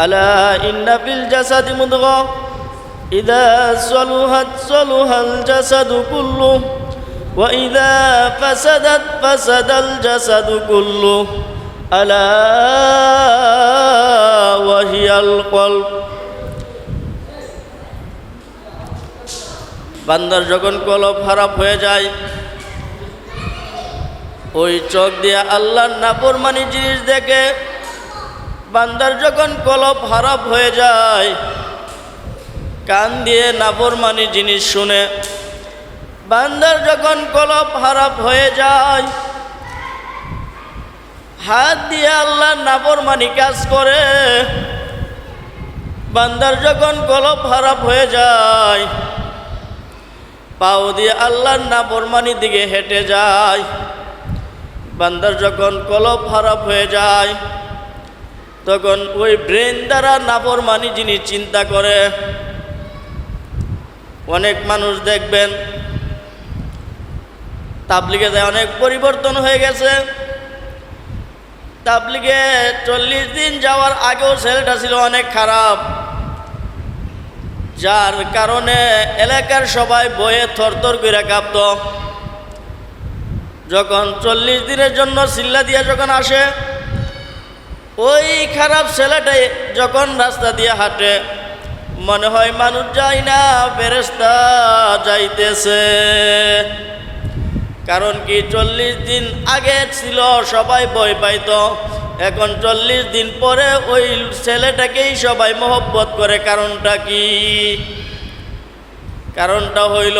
ألا إن في الجسد مضغة إذا صلحت صلح الجسد كله وإذا فسدت فسد الجسد كله ألا وهي القلب বান্দার যখন কলব খারাপ হয়ে যায় ওই চোখ দিয়ে আল্লাহর নাফরমানি জিনিস দেখে বান্দার যখন কলব খারাপ হয়ে যায়, কান দিয়ে নাফরমানি জিনিস শুনে, বান্দার যখন কলব খারাপ হয়ে যায়, হাত দিয়ে আল্লাহর নাফরমানি কাজ করে, বান্দার যখন কলব খারাপ হয়ে যায়, পাও দিয়ে আল্লাহর নাফরমানির দিকে হেঁটে যায়, বান্দার যখন কলব খারাপ হয়ে যায় তখন ওই ব্রেন দ্বারা নাফরমানি যিনি চিন্তা করে, অনেক মানুষ দেখবেন, তাবলিগে যায়, অনেক পরিবর্তন হয়ে গেছে। তাবলিগে চল্লিশ দিন যাওয়ার আগেও ছেলেটা ছিল অনেক খারাপ। যার কারণে এলাকার সবাই বয়ে থরথর করে কাঁপত। যখন চল্লিশ দিনের জন্য সিল্লা দিয়া যখন আসে ওই খারাপ ছেলেটাই যখন রাস্তা দিয়ে হাঁটে, মনে হয় মানুষ যায় না ফেরেস্তা যাইতেছে। কারণ কি চল্লিশ দিন আগে ছিল, সবাই ভয় পাইতো। এখন চল্লিশ দিন পরে ওই ছেলেটাকেই সবাই মহব্বত করে। কারণটা কি? কারণটা হইল,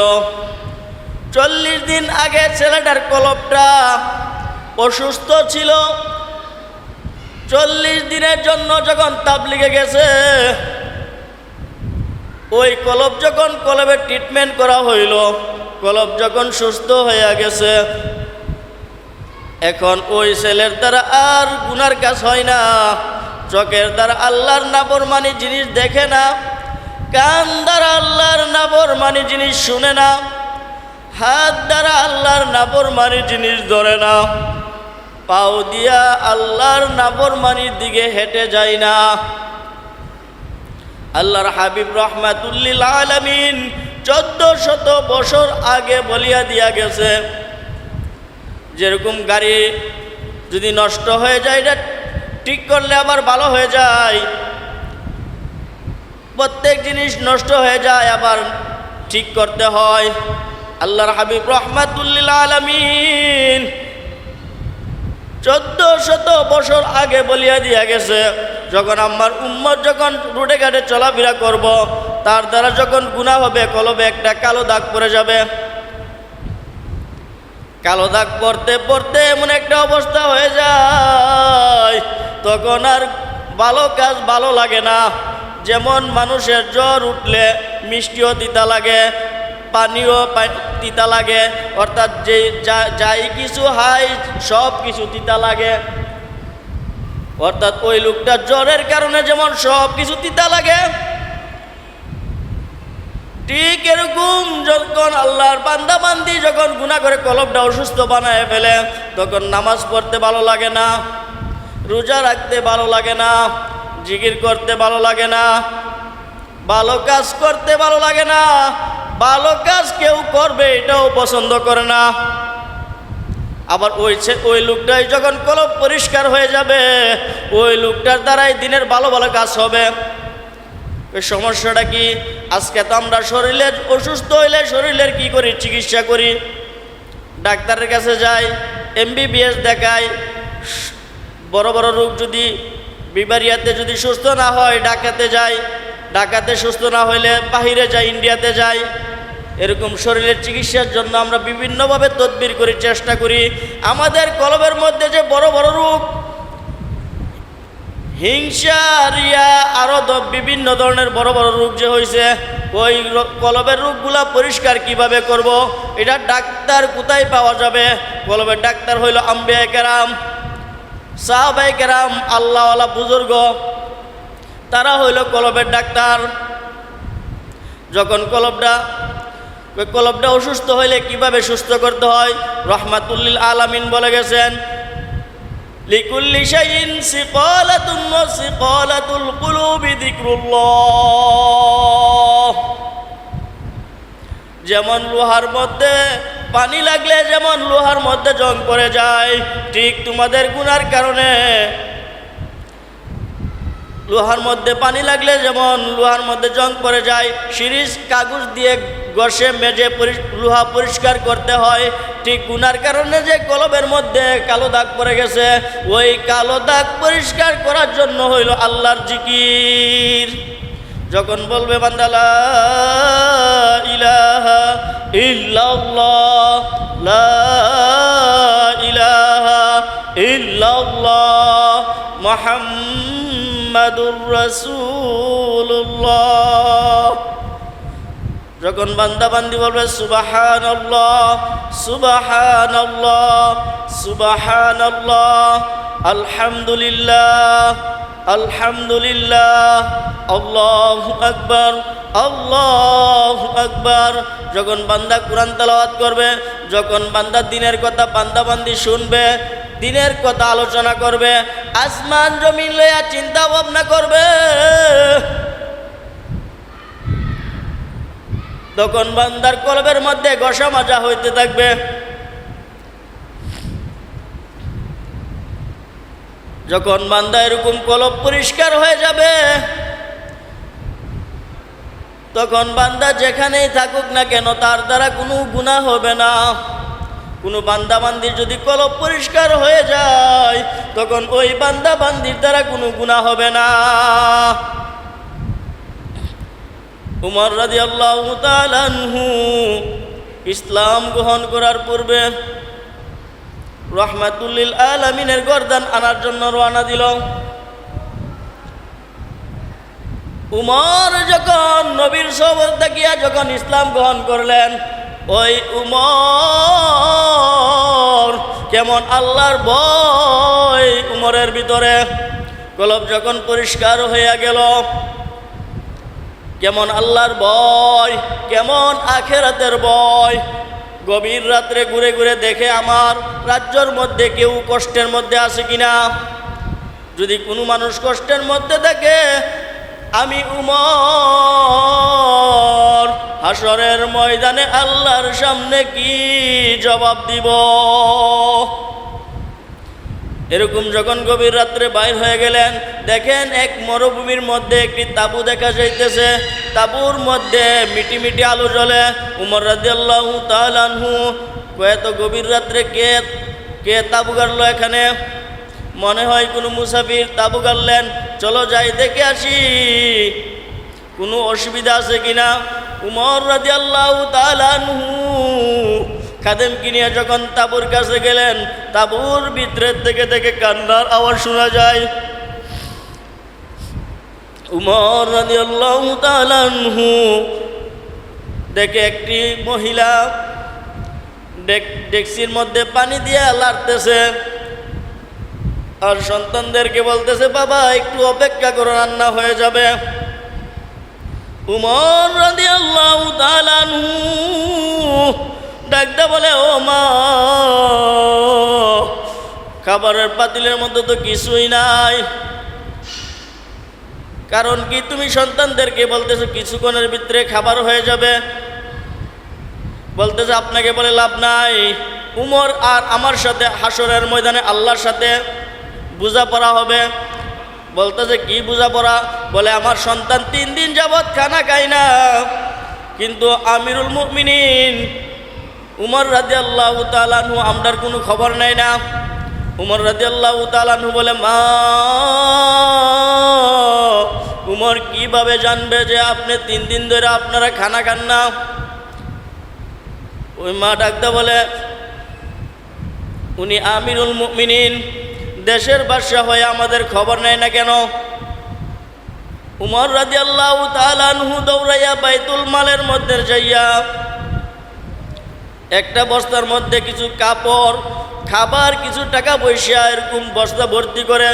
চল্লিশ দিন আগে ছেলেটার কলপটা অসুস্থ ছিল চল্লিশ দিনের জন্য যখন তাবলিগে গেছে, ওই কলব যখন কলবের ট্রিটমেন্ট করা হইল, কলব যখন সুস্থ হয়ে গেছে, এখন ওই ছেলের দ্বারা আর গুনার কাজ হয় না। চোখের দ্বারা আল্লাহর নাবর মানি জিনিস দেখে না, কান দ্বারা আল্লাহর নাবর মানি জিনিস শুনে না, হাত দ্বারা আল্লাহর নাবর মানি জিনিস ধরে না। পাও দিয়া আল্লাহর নাবর মানির দিকে হেঁটে যায় না। আল্লাহর হাবিব রহমাতুল্লিল আলমিন চোদ্দ শত বছর আগে বলিয়া দিয়া গেছে, যেরকম গাড়ি যদি নষ্ট হয়ে যায়, এটা ঠিক করলে আবার ভালো হয়ে যায়। প্রত্যেক জিনিস নষ্ট হয়ে যায়, আবার ঠিক করতে হয়। আল্লাহর হাবিব রহমাতুল্লিল আলমিন চোদ্দ শত বছর আগে বলিয়া দিয়া গেছে, যখন আমার উম্মত যখন রুটে ঘাটে চলাফেরা করব, তার দ্বারা যখন গুণা হবে, কলবে একটা কালো দাগ পড়ে যাবে। কালো দাগ পড়তে পড়তে এমন একটা অবস্থা হয়ে যায়, তখন আর ভালো কাজ ভালো লাগে না। যেমন মানুষের জ্বর উঠলে মিষ্টিও দিতা লাগে পানিও তিতা লাগে, অর্থাৎ যে যাই কিছু হাই সব কিছু তিতা লাগে। অর্থাৎ ওই লোকটা জ্বরের কারণে যেমন সব কিছু তিতা লাগে, ঠিক এরকম যখন আল্লাহর বান্দা বান্দি যখন গুণা করে কলবটা অসুস্থ বানায় ফেলে, তখন নামাজ পড়তে ভালো লাগে না, রোজা রাখতে ভালো লাগে না, জিকির করতে ভালো লাগে না, ভালো কাজ করতে ভালো লাগে না ভালো কাজ কেউ করবে, এটাও পছন্দ করে না। আবার ওই ওই লোকটাই যখন কলব পরিষ্কার হয়ে যাবে, ওই লোকটার দ্বারাই দিনের ভালো ভালো কাজ হবে। ওই সমস্যাটা কি? আজকে তো আমরা শরীরের অসুস্থ হইলে শরীরের কি করি? চিকিৎসা করি। ডাক্তারের কাছে যাই এমবিবিএস দেখাই। বড় বড় রোগ যদি বিবারিয়াতে যদি সুস্থ না হয়, ডাকাতে যাই। ডাকাতে সুস্থ না হইলে বাহিরে যাই, ইন্ডিয়াতে যাই, এরকম শরীরের চিকিৎসার জন্য আমরা বিভিন্নভাবে তদবির করি, চেষ্টা করি আমাদের কলবের মধ্যে যে বড় বড় রোগ হিংসা, রিয়া বিভিন্ন ধরনের বড় বড় রোগ যে হয়েছে ওই কলবের রোগগুলা পরিষ্কার কীভাবে করব। এটা ডাক্তার কোথায় পাওয়া যাবে কলবের ডাক্তার হইল আম্বিয়া কেরাম সাহাবাই কেরাম, আল্লাহওয়ালা বুজুর্গ তারা হইল কলবের ডাক্তার। যখন কলবটা, ওই কলবটা অসুস্থ হইলে কীভাবে সুস্থ করতে হয়? রহমাতুল্লিল আলামিন বলে গেছেন যেমন লোহার মধ্যে পানি লাগলে যেমন লোহার মধ্যে জং পড়ে যায়, ঠিক তোমাদের গুনার কারণে লোহার মধ্যে পানি লাগলে যেমন লোহার মধ্যে জং পড়ে যায়, সিরিজ কাগজ দিয়ে ঘষে মেজে লোহা পরিষ্কার করতে হয়। ঠিক গুনার কারণে যে কলবের মধ্যে কালো দাগ পড়ে গেছে, ওই কালো দাগ পরিষ্কার করার জন্য হইল আল্লাহর জিকির। যখন বলবে বান্দালা ইলাহা ইল্লাল্লাহ, লা ইলাহা ইল্লাল্লাহ মুহাম্মাদুর রাসূলুল্লাহ। যখন বান্দা বান্দি বলবে সুবাহান সুবাহান সুবাহান আলহামদুলিল্লাহ আলহামদুলিল্লাহ, আল্লাহ আকবর আল্লাহ আকবর। যখন বান্দা কোরআন তালাওয়াত করবে, যখন বান্দা দিনের কথা বান্দা বান্দি শুনবে দিনের কথা আলোচনা করবে, আসমান জমিন লইয়া চিন্তা ভাবনা করবে। তখন বান্দার কলবের মধ্যে গসা মাজা হইতে থাকবে। যখন বান্দা এরকম কলব পরিষ্কার হয়ে যাবে, তখন বান্দা যেখানেই থাকুক না কেন, তার দ্বারা কোনো গুণা হবে না। কোনো বান্দা বান্দির যদি কলব পরিষ্কার হয়ে যায়, তখন ওই বান্দা বান্দির দ্বারা কোনো গুণা হবে না। উমর রাজি আল্লাহ ইসলাম গ্রহণ করার পূর্বে রহমাতুল্লিল আলমিনের গরদান আনার জন্য রওনা দিল। উমর যখন নবীর সবর দেখিয়া যখন ইসলাম গ্রহণ করলেন, ওই উমর কেমন আল্লাহর ভয় উমরের ভিতরে, কলব যখন পরিষ্কার হইয়া গেল, কেমন আল্লাহর ভয়, কেমন আখেরাতের ভয়, গভীর রাত্রে ঘুরে ঘুরে দেখে আমার রাজ্যর মধ্যে কেউ কষ্টের মধ্যে আছে কিনা? যদি কোনো মানুষ কষ্টের মধ্যে থাকে আমি উমর হাসরের ময়দানে আল্লাহর সামনে কি জবাব দিব? এরকম যখন গভীর রাত্রে বাইর হয়ে গেলেন, দেখেন এক মরুভূমির মধ্যে একটি তাবু দেখা যাইতেছে। তাবুর মধ্যে মিটি মিটি আলো জ্বলে। উমর রাজিয়াল্লাহু তালানহু এত গভীর রাত্রে কে কে তাবু গাড়লো এখানে? মনে হয় কোনো মুসাফির তাবু গাড়লেন। চলো যাই, দেখে আসি। কোনো অসুবিধা আছে কিনা? উমর রাজিয়াল্লাহু তালানহু খাদেম কিনিয়া যখন তাবুর কাছে গেলেন, তাবুর ভিতরের থেকে থেকে কান্নার আওয়াজ শোনা যায়। উমর রাদিয়াল্লাহু তাআলা আনহু দেখে একটি মহিলা ডেক- ডেকচির মধ্যে পানি দিয়ে লাড়তেছে। আর সন্তানদেরকে বলতেছে, বাবা, একটু অপেক্ষা করো, রান্না হয়ে যাবে। উমর রাদিয়াল্লাহু তাআলা আনহু ডাকটা বলে, ও মা, খাবারের পাতিলের মধ্যে তো কিছুই নাই। কারণ কি তুমি সন্তানদেরকে বলতেছো কিছুক্ষণের ভিতরে খাবার হয়ে যাবে? বলতেছে, আপনাকে বলে লাভ নাই। উমর আর আমার সাথে হাসরের ময়দানে আল্লাহর সাথে বোঝাপড়া হবে। বলতেছে, কি বোঝাপড়া? বলে, আমার সন্তান তিন দিন যাবৎ খানা খায় না। কিন্তু আমিরুল মুমিনিন, উমর রাজি আল্লাহ তালানহু আমরার কোনো খবর নেই না। উমর রাজি আল্লাহ তালানহু বলে, মা, উমর কীভাবে জানবে যে আপনি তিন দিন ধরে আপনারা খানা খান না? ওই মা ডাকতে বলে, উনি আমিরুল মুমিনিন দেশের বাদশাহ হয়ে আমাদের খবর নেয় না কেন? উমর রাজি আল্লাহ তালানহু দৌড়াইয়া বাইতুল মালের মধ্যে যাইয়া একটা বস্তার মধ্যে কিছু কাপড়, খাবার, কিছু টাকা পয়সা, এরকম বস্তা ভর্তি করে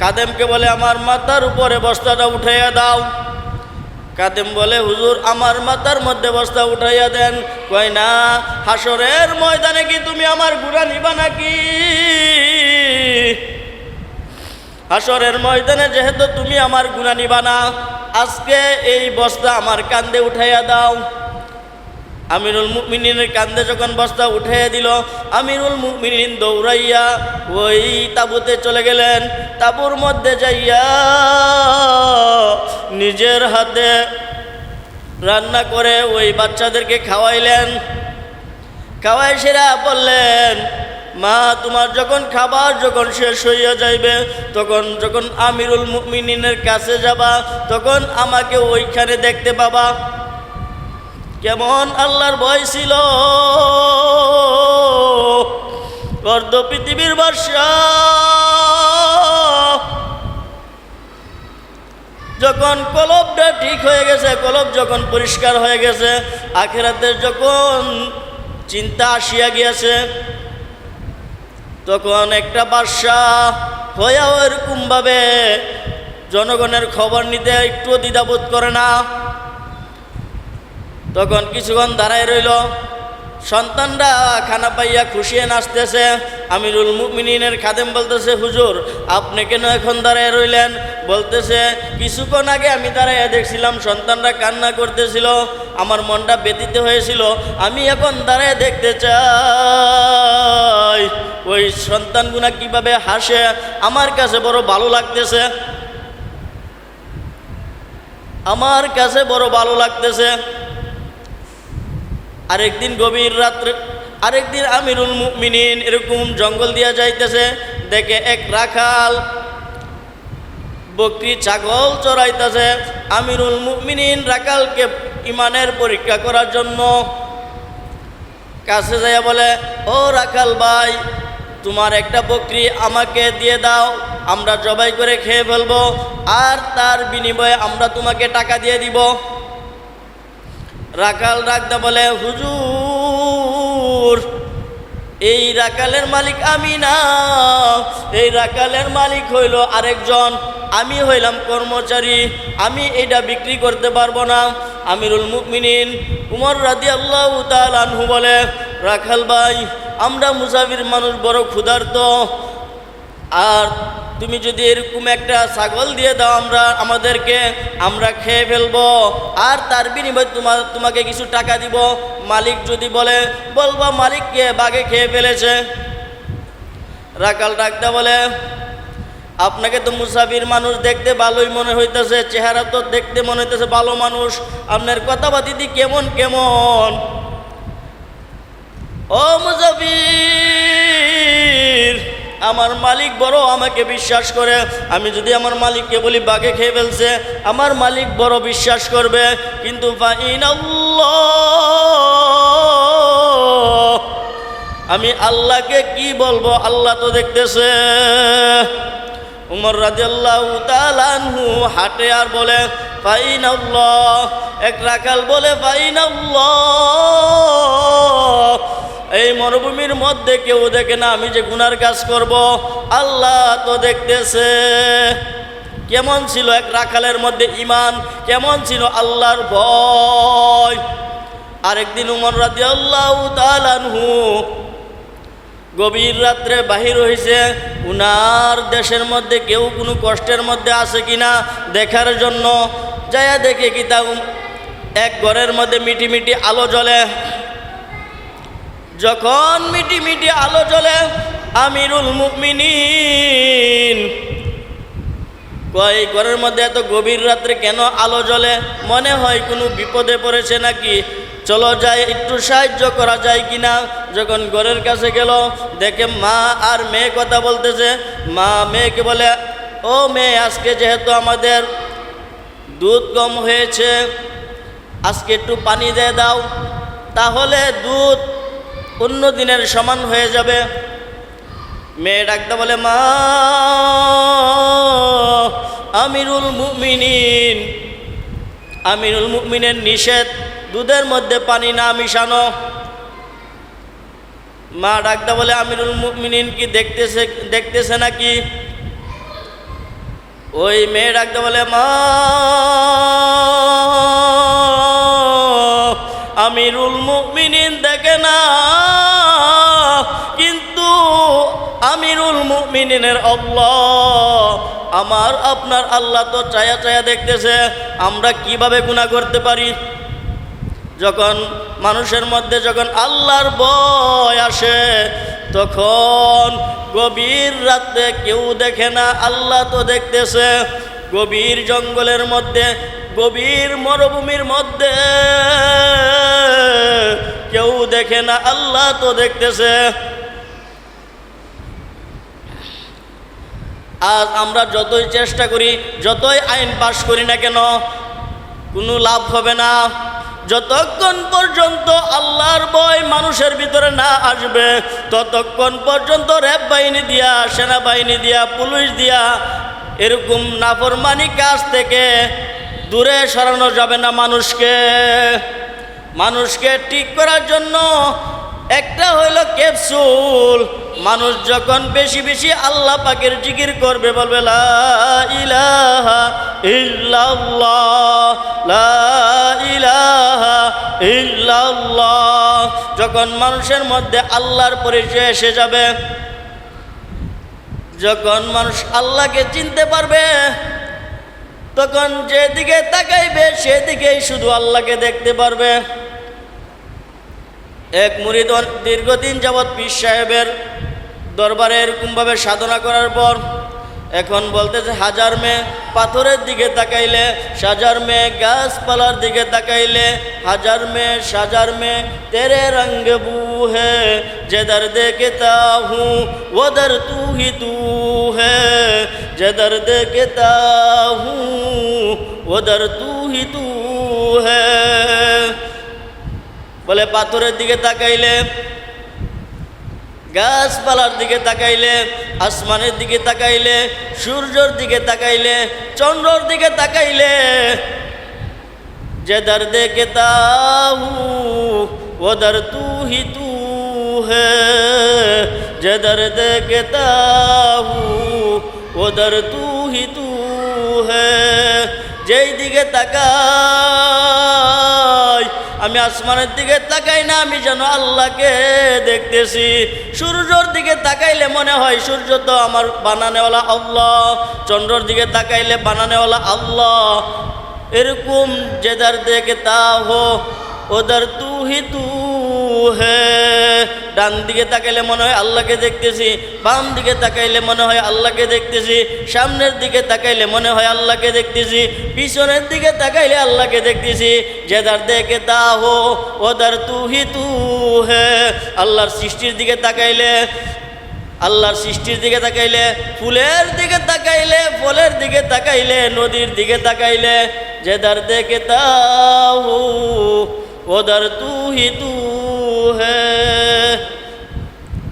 কাদেমকে বলে, আমার মাথার উপরে বস্তাটা উঠাইয়া দাও। কাদেম বলে, হুজুর, আমার মাথার মধ্যে বস্তা উঠাইয়া দেন। কয়, না হাসরের ময়দানে কি তুমি আমার গুড়া নিবা নাকি? হাসরের ময়দানে যেহেতু তুমি আমার গুণা নিবা না আজকে এই বস্তা আমার কান্দে উঠাইয়া দাও। আমিরুল মুমিনের কান্দে যখন বস্তা উঠাইয়া দিল, আমিরুল মুমিনিন দৌড়াইয়া ওই তাবুতে চলে গেলেন। তাবুর মধ্যে যাইয়া নিজের হাতে রান্না করে ওই বাচ্চাদেরকে খাওয়াইলেন। খাওয়াই সেরা বললেন মা, তোমার যখন খাবার যখন শেষ হইয়া যাইবে, তখন যখন আমিরুল মুমিনিনের কাছে যাবা, তখন আমাকে ওইখানে দেখতে পাবা। কেমন আল্লাহর ভয় ছিল। অর্ধ পৃথিবীর বর্ষা। যখন কলবটা ঠিক হয়ে গেছে, কলব যখন পরিষ্কার হয়ে গেছে, আখেরাতের যখন চিন্তা আসিয়া গিয়াছে তখন একটা বাদশাহ হয়েও এরকমভাবে জনগণের খবর নিতে একটুও দ্বিধাবোধ করে না। তখন কিছুক্ষণ দাঁড়ায় রইল। সন্তানরা খানা পাইয়া খুশিয়ে নাচতেছে। আমিরুল মুমিনিনের খাদেম বলতেছে, হুজুর, আপনি কেন এখন দাঁড়ায় রইলেন? বলতেছে, কিছুক্ষণ আগে আমি দাঁড়াইয়া দেখছিলাম, সন্তানরা কান্না করতেছিল, আমার মনটা ব্যতীত হয়েছিল, আমি এখন দাঁড়ায় দেখতে চাই। ওই সন্তানগুনা কীভাবে হাসে, আমার কাছে বড় ভালো লাগতেছে। আমার কাছে বড় ভালো লাগতেছে। আরেকদিন গভীর রাত্রে আরেকদিন আমিরুল মুমিনিন এরকম জঙ্গল দিয়া যাইতেছে, দেখে এক রাখাল বকরি ছাগল চড়াইতেছে। আমিরুল মুমিনিন রাখালকে ইমানের পরীক্ষা করার জন্য কাছে যাইয়া বলে, ও রাখাল ভাই, তোমার একটা বকরি আমাকে দিয়ে দাও, আমরা জবাই করে খেয়ে ফেলব, আর তার বিনিময়ে আমরা তোমাকে টাকা দিয়ে দিব। রাখাল রাখদা বলে, হুজুর এই রাকালের মালিক আমি না। এই রাকালের মালিক হইল আরেকজন। আমি হইলাম কর্মচারী। আমি এটা বিক্রি করতে পারব না। আমিরুল মুকমিনিন উমর রাদি আল্লাহ তালহু বলে, রাখাল ভাই, আমরা মুসাফির মানুষ বড় ক্ষুধার্ত। আর তুমি যদি এরকম একটা ছাগল দিয়ে দাও আমরা, আমাদেরকে আমরা খেয়ে ফেলব। আর তার বিনিময়ে তোমার তোমাকে কিছু টাকা দিব। মালিক যদি বলে, বলব মালিককে বাঘে খেয়ে ফেলেছে? রাকাল ডাকতে বলে, আপনাকে তো মুসাফির মানুষ দেখতে ভালোই মনে হইতেছে, চেহারা তো দেখতে মনে হইতেছে ভালো মানুষ। আপনার কথাবার্তি কেমন কেমন? ও মুসাফির আমার মালিক বড় আমাকে বিশ্বাস করে। আমি যদি আমার মালিককে বলি, বাঘে খেয়ে ফেলছে। আমার মালিক বড় বিশ্বাস করবে। কিন্তু আমি আল্লাহকে কি বলব? আল্লাহ তো দেখতেছে। উমর তালানহু হাটে আর বলে ফাইন এক রাখাল বলে ফাইন এই মরুভূমির মধ্যে কেউ দেখে না, আমি যে গুনার কাজ করব, আল্লাহ তো দেখতেছে। কেমন ছিল এক রাখালের মধ্যে ইমান কেমন ছিল আল্লাহর ভয়। আরেকদিন উমর রাজি আল্লাহ তালানহু গভীর রাত্রে বাহির হয়েছে উনার দেশের মধ্যে কেউ কোনো কষ্টের মধ্যে আছে কিনা দেখার জন্য যায়া দেখে কি তা এক ঘরের মধ্যে মিটি মিটি আলো জ্বলে। যখন মিটি মিটি আলো জ্বলে, আমিরুল মুমিনিন, কয়, ঘরের মধ্যে এত গভীর রাত্রে কেন আলো জ্বলে? মনে হয় কোনো বিপদে পড়েছে নাকি? চলো যাই, একটু সাহায্য করা যায় কিনা? যখন ঘরের কাছে গেল, দেখে মা আর মেয়ে কথা বলতেছে। মা মেয়েকে বলে, ও মেয়ে, আজকে যেহেতু আমাদের দুধ কম হয়েছে, আজকে একটু পানি দিয়ে দাও। তাহলে দুধ অন্য দিনের সমান হয়ে যাবে। মেয়ে ডাকতে বলে, মা, আমিরুল মুমিনিন। আমিরুল মুমিনের নিষেধ, দুধের মধ্যে পানি না মিশানো। মা ডাকতে বলে, আমিরুল মুমিনিন কি দেখতেছে দেখতেছে নাকি? ওই মেয়ে ডাকতে বলে, মা, আমিরুল মুমিনিন দেখে না। মুমিনিনের অল্লাহ আমার, আপনার আল্লাহ তো চায়া চায়া দেখতেছে, আমরা কীভাবে গুণা করতে পারি? যখন মানুষের মধ্যে যখন আল্লাহর ভয় আসে, তখন গভীর রাতে কেউ দেখে না, আল্লাহ তো দেখতেছে। গভীর জঙ্গলের মধ্যে, গভীর মরুভূমির মধ্যে কেউ দেখে না, আল্লাহ তো দেখতেছে। আজ আমরা যতই চেষ্টা করি, যতই আইন পাশ করি না কেন, কোনো লাভ হবে না। যতক্ষণ পর্যন্ত আল্লাহর ভয় মানুষের ভিতরে না আসবে, ততক্ষণ পর্যন্ত র্যাব বাহিনী দিয়া, সেনাবাহিনী দিয়া, পুলিশ দিয়া এরকম নাফরমানি কাজ থেকে দূরে সরানো যাবে না মানুষকে। মানুষকে ঠিক করার জন্য একটা হইল ক্যাপসুল। মানুষ যখন বেশি বেশি আল্লাহ পাকের জিকির করবে, বলবে, লা ইলাহা লা ইলাহা যখন মানুষের মধ্যে আল্লাহর পরিচয় এসে যাবে, যখন মানুষ আল্লাহকে চিনতে পারবে, তখন যেদিকে তাকাইবে, সেদিকেই শুধু আল্লাহকে দেখতে পারবে। এক মুরিদ দীর্ঘদিন যাবৎ পীর সাহেবের দরবারে এরকমভাবে সাধনা করার পর এখন বলতেছে, হাজার মেয়ে পাথরের দিকে তাকাইলে, সাজার মেয়ে গাছপালার দিকে তাকাইলে, হাজার মেয়ে, সাজার মেয়ে তেরে রঙ্গ বু হে যেদার দেখতা হুঁ ওদর তু হি তু হে যেদার দেখতা হুঁ ওদর তু হি তু হে। বলে পাথরের দিকে তাকাইলে, গাছপালার দিকে তাকাইলে, আসমানের দিকে তাকাইলে, সূর্যর দিকে তাকাইলে, চন্দ্রর দিকে তাকাইলে যেদার দেখে তাহু ওদর তু হি তু হে। যেদার দেখে তাহু ওদর তু হি তু হে। যেই দিকে তাকাই আমি আসমানের দিকে তাকাই না, আমি যেন আল্লাহকে দেখতেছি। সূর্যর দিকে তাকাইলে মনে হয় সূর্য তো আমার বানানেওয়ালা আল্লাহ, চন্দ্রর দিকে তাকাইলে বানানেওয়ালা আল্লাহ। এরকম যেদার দেখে তা হো ওদার তু হি তু হে। ডান দিকে তাকাইলে মনে হয় আল্লাহকে দেখতেছি, বাম দিকে তাকাইলে মনে হয় আল্লাহকে দেখতেছি, সামনের দিকে তাকাইলে মনে হয় আল্লাহকে দেখতেছি, পিছনের দিকে তাকাইলে আল্লাহকে দেখতেছি যেদার দেখে তা হো ওদার তু হি তু হে। আল্লাহর সৃষ্টির দিকে তাকাইলে, আল্লাহর সৃষ্টির দিকে তাকাইলে, ফুলের দিকে তাকাইলে, ফলের দিকে তাকাইলে, নদীর দিকে তাকাইলে যেদার দেখে তাহু ওদার তু হি তু হে।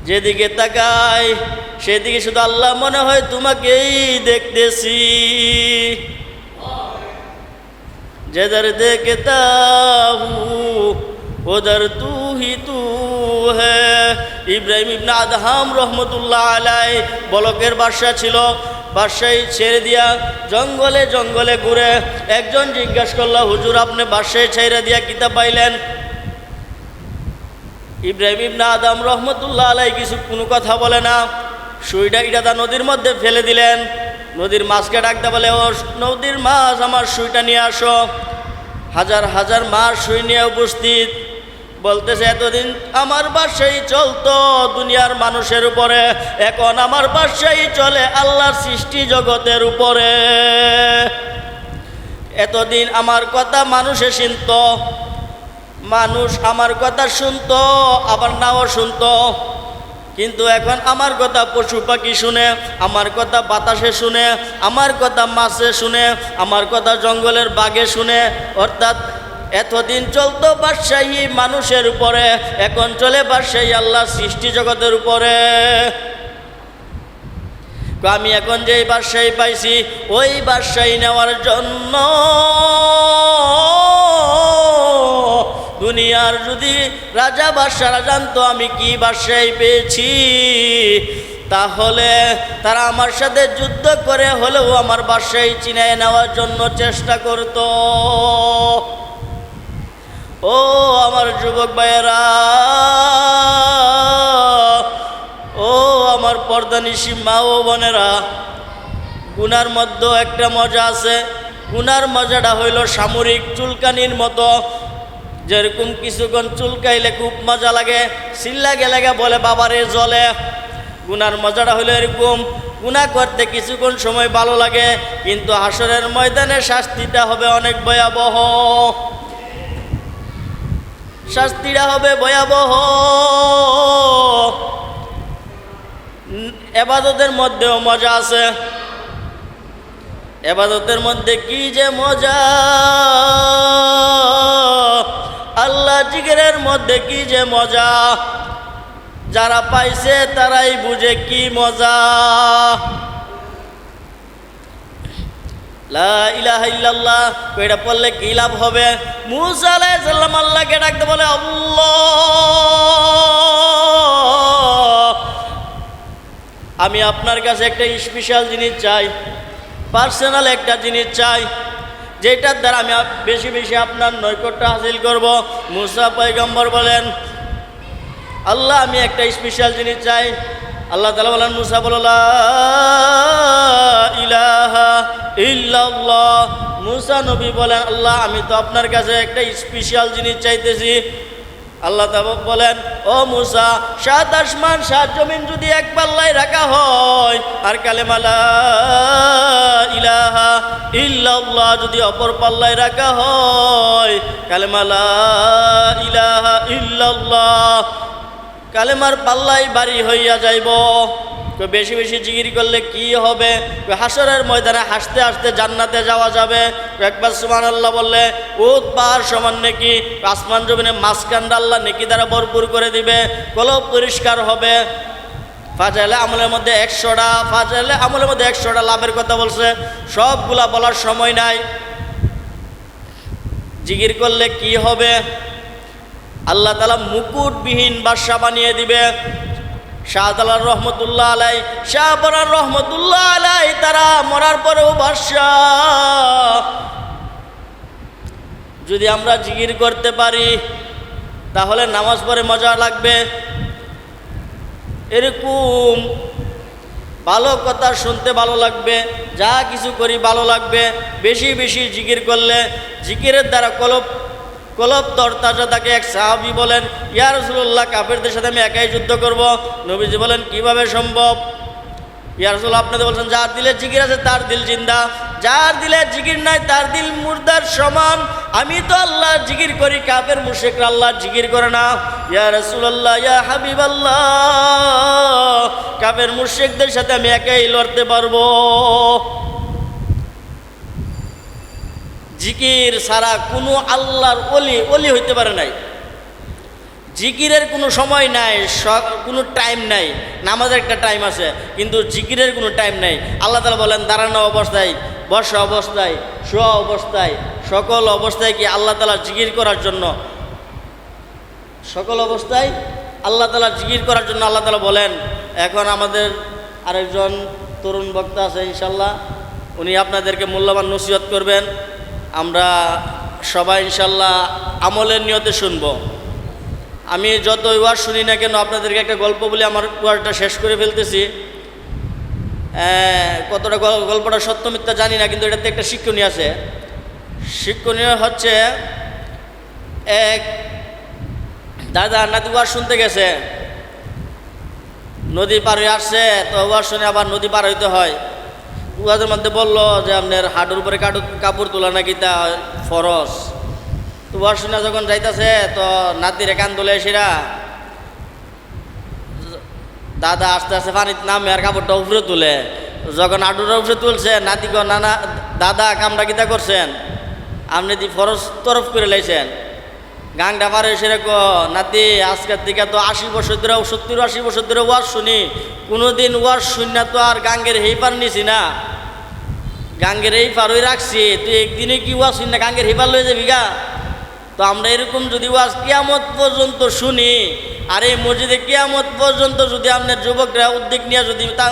যেদিকে তাকাই, সেদিকে শুধু আল্লাহ মনে হয় তোমাকেই দেখতেছি। যেদার দেখে তাহু ওদার তু হি। ইব্রাহিম ইবনা আদহাম রহমতুল্লাহ আলাই বলকের বাদশা ছিল। বাদশাহী ছেড়ে দিয়া জঙ্গলে জঙ্গলে ঘুরে একজন জিজ্ঞাসা করল, হুজুর, আপনি বাদশাহী ছেড়ে দিয়া কিতাব পাইলেন? ইব্রাহিম ইবনা আদম রহমতুল্লাহ আলাই কিছু কোনো কথা বলে না। সুইটা ইটাদা নদীর মধ্যে ফেলে দিলেন। নদীর মাছকে ডাকতে বলে, ও নদীর মাছ, আমার সুইটা নিয়ে আসো। হাজার হাজার মাছ সুই নিয়ে উপস্থিত। বলতেছে, এতদিন আমার বাসাই চলতো দুনিয়ার মানুষের উপরে, এখন আমার বাসাই চলে আল্লাহর সৃষ্টি জগতের উপরে। এতদিন আমার কথা মানুষে শুনত মানুষ আমার কথা শুনতো, আবার নাও শুনতো। কিন্তু এখন আমার কথা পশু পাখি শুনে, আমার কথা বাতাসে শুনে, আমার কথা মাছে শুনে, আমার কথা জঙ্গলের বাঘে শুনে, অর্থাৎ এতদিন চলতো বাদশাহী মানুষের উপরে, এখন চলে বাদশাহী আল্লাহ সৃষ্টি জগতের উপরে। আমি এখন যেই বাদশাহী পাইছি, ওই বাদশাহী নেওয়ার জন্য দুনিয়ার যদি রাজা বাদশারা জানতো আমি কি বাদশাহী পেয়েছি, তাহলে তারা আমার সাথে যুদ্ধ করে হলেও আমার বাদশাহী চিনায় নেওয়ার জন্য চেষ্টা করত। ও আমার যুবক ভাইয়েরা, ও আমার পর্দানিসী মা ও বোনেরা, গুনার মধ্যেও একটা মজা আছে। গুনার মজাটা হইল সামরিক চুলকানির মতো যেরকম কিছুক্ষণ চুলকাইলে খুব মজা লাগে চিল্লা গেলেগা বলে, বাবারে জলে। গুনার মজাটা হইল এরকম গুণা করতে কিছুক্ষণ সময় ভালো লাগে, কিন্তু হাসরের ময়দানে শাস্তিটা হবে অনেক ভয়াবহ। শাস্তিটা হবে ভয়াবহ। এবাদতের মধ্যেও মজা আছে। এবাদতের মধ্যে কি যে মজা? আল্লাহ জিগরের মধ্যে কি যে মজা? যারা পাইছে তারাই বুঝে কি মজা। পড়লে কি লাভ হবে? মুসা ডাকতে বলে আমি আপনার কাছে একটা স্পেশাল জিনিস চাই পার্সোনাল একটা জিনিস চাই যেটার দ্বারা আমি বেশি বেশি আপনার নৈকট্য হাসিল করব। মুসা পয়গম্বর বলেন, আল্লাহ, আমি একটা স্পেশাল জিনিস চাই। আল্লাহ তালা বলেন, মুসা ইল্লাল্লাহ। মুসা নবী বলেন, আল্লাহ, আমি তো আপনার কাছে একটা স্পেশাল জিনিস চাইতেছি। আল্লাহ তাবক বলেন, ও মুসা, সাত আসমান, সাত জমিন যদি এক পাল্লায় রাখা হয়, আর কালেমালা ইলাহা ইল্লাল্লাহ যদি অপর পাল্লায় রাখা হয় কালেমালা ইলাহা ইল্লাল্লাহ, কালেমার পাল্লাই বাড়ি হইয়া যাইব। বেশি বেশি জিগির করলে কি হবে? তো হাসরের ময়দানে হাসতে হাসতে জান্নাতে যাওয়া যাবে। একবার সুমান আল্লাহ বললে উত পাহাড় সমান নাকি? আসমান জমিনে মাঝখানটা আল্লাহ নেকি দ্বারা ভরপুর করে দিবে। কলব পরিষ্কার হবে। ফাজাইলে আমলের মধ্যে একশোটা, ফাজাইলে আমলের মধ্যে একশোটা লাভের কথা বলছে। সবগুলা বলার সময় নাই। জিগির করলে কি হবে? আল্লাহ তালা মুকুটবিহীন বাদশা বানিয়ে দিবে। শাহজালাল রহমতুল্লাহ আলাই, শাহবরার রহমতুল্লাহ আলাই, তারা মরার পরেও বাদশাহ। যদি আমরা জিগির করতে পারি, তাহলে নামাজ পড়ে মজা লাগবে। এরকম ভালো কথা শুনতে ভালো লাগবে, যা কিছু করি ভালো লাগবে। বেশি বেশি জিকির করলে, জিকিরের দ্বারা কলব কলব তরতাজা তাকে এক সাহাবি বলেন, ইয়া রসুল্লাহ কাফেরদের সাথে আমি একাই যুদ্ধ করব? নবীজি বলেন, কীভাবে সম্ভব? ইয়া রসুল আপনাদের বলছেন, যার দিলে জিকির আছে, তার দিল জিন্দা। যার দিলে জিকির নাই, তার দিল মুর্দার সমান। আমি তো আল্লাহ জিকির করি কাপের মুশেকরা আল্লাহ জিকির করে না। ইয়া রসুল্লাহ ইয়া হাবিব আল্লাহ কাপের মুশেকদের সাথে আমি একাই লড়তে পারব। জিকির ছাড়া কোনো আল্লাহর অলি অলি হইতে পারে নাই। জিকিরের কোনো সময় নাই কোনো টাইম নাই, নামাজের একটা টাইম আছে, কিন্তু জিকিরের কোনো টাইম নাই। আল্লাহ তালা বলেন, দাঁড়ানো অবস্থায়, বসা অবস্থায়, শোয়া অবস্থায়, সকল অবস্থায় কি আল্লাহ তালা জিকির করার জন্য? সকল অবস্থায় আল্লাহ তালা জিকির করার জন্য আল্লাহ তালা বলেন, এখন আমাদের আরেকজন তরুণ বক্তা আছে ইনশাল্লাহ উনি আপনাদেরকে মূল্যবান নসিহত করবেন। আমরা সবাই ইনশাল্লাহ আমলের নিয়তে শুনব। আমি যত ওয়ার শুনি না কেন আপনাদেরকে একটা গল্প বলে, আমার ওয়ারটা শেষ করে ফেলতেছি। কতটা গল- গল্পটা সত্য মিথ্যা জানি না, কিন্তু এটাতে একটা শিক্ষণীয় আছে। শিক্ষণীয় হচ্ছে, এক দাদা নাতি ওয়ার শুনতে গেছে। নদী পার হয়ে আসছে, তো ওয়ার শুনে আবার নদী পার হইতে হয়। উহাদের মধ্যে বলল যে আপনার হাঁটুর উপরে কাপড় তোলা নাকি তা ফরস তো ওয়ার শুনে যখন যাইতাছে, তো নাতিরে কান তোলে সেরা দাদা আস্তে আস্তে পানিতে নামে আর কাপড়টা উপরে তুলে। যখন আডুর উপরে তুলছে, নাতি কো নানা দাদা, কামটা কিতা করছেন? আপনি দি ফরস তরফ করে লাইছেন। গাংটা পারে সেরে কো নাতি, আজকের দিকে তো আশি বছর ধরে, সত্তর আশি বছর ধরে ওয়াজ শুনি। কোনোদিন ওয়াজ শুনি না তো আর গাঙ্গের হেই পার নিছি না। গাঙ্গের এই পারই রাখছি, তুই একদিনে কি ওয়াজ শুনি না গাঙ্গের হেপার লয়ে যাবি গা। তো আমরা এরকম যদি ওয়াজ কিয়ামত পর্যন্ত শুনি, আর এই মসজিদে কিয়ামত পর্যন্ত যদি আপনার যুবকরা উদ্যোগ নিয়ে যদি তা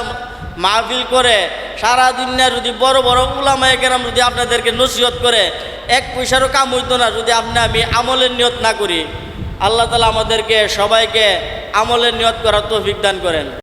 মাহফিল করে সারা দিন না যদি বড় বড় উলামায় কেরাম যদি আপনাদেরকে নসিহত করে, এক পয়সারও কাম হইতো না যদি আপনি আমি আমলের নিয়ত না করি। আল্লাহ তালা আমাদেরকে সবাইকে আমলের নিয়ত করার তৌফিক দান করেন।